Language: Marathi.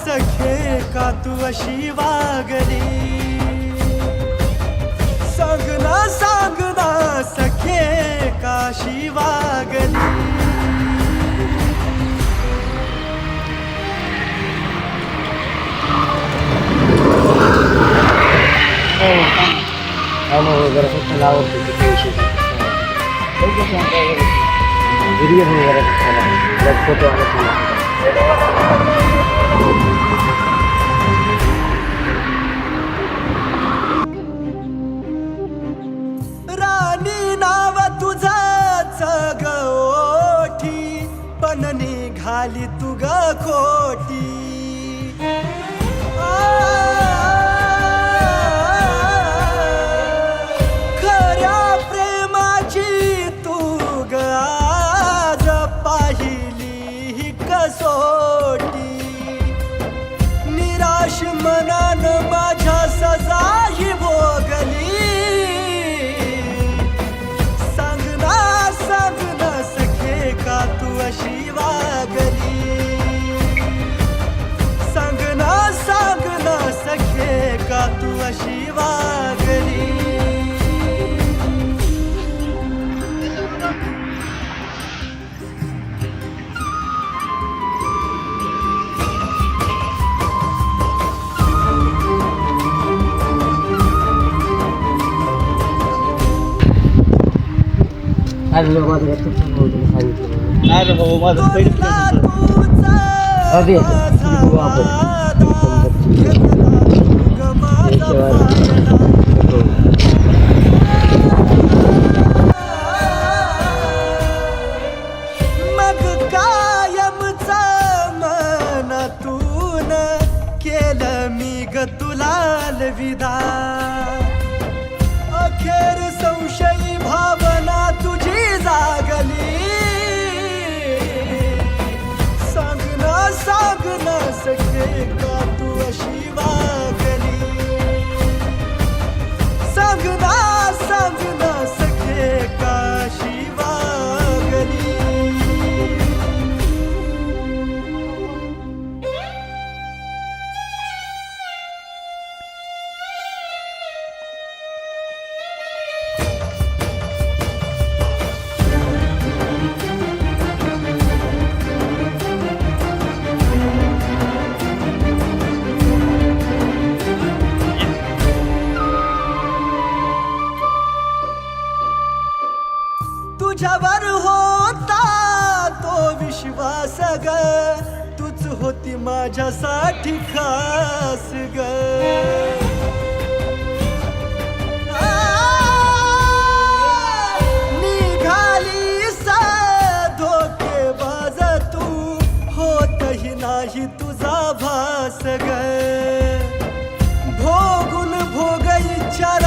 सखे का तू अशी वागली सांगना सांगना सखे का वागली त्यामुळे जरा स्वतःला आवडते राणी नाव तुझाच गोठी पण निघाली तुग खोट. आणि माझं काय चुकलं नव्हतं, तुला सांगितलं नाही भाऊ माझं आपण. मनातून केलं मी ग तुला विदा तुझ्यावर होता तो विश्वास ग. तूच होती माझ्यासाठी खास ग. निघाली सा धोके तू. होतही नाही तुझा भास ग. भोग इच्छा